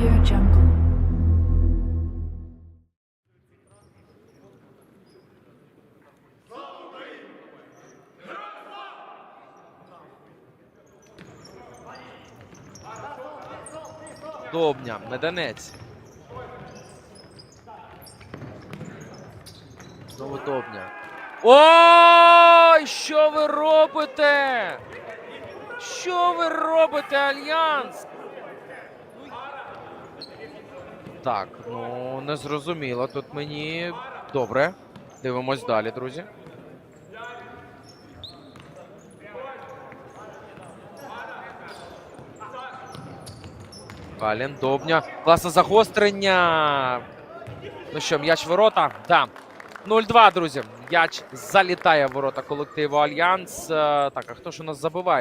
Audio Jungle. Добня, Меданець. Знову Добня. Ой, що ви робите? Що ви робите, Альянс? Так, ну не зрозуміло. Тут мені добре. Дивимось далі, друзі. Калін, Добня. Класне загострення. Ну що, м'яч ворота? Да. 0-2, друзі. М'яч залітає в ворота колективу Альянс. Е, Так, а хто ж у нас забиває?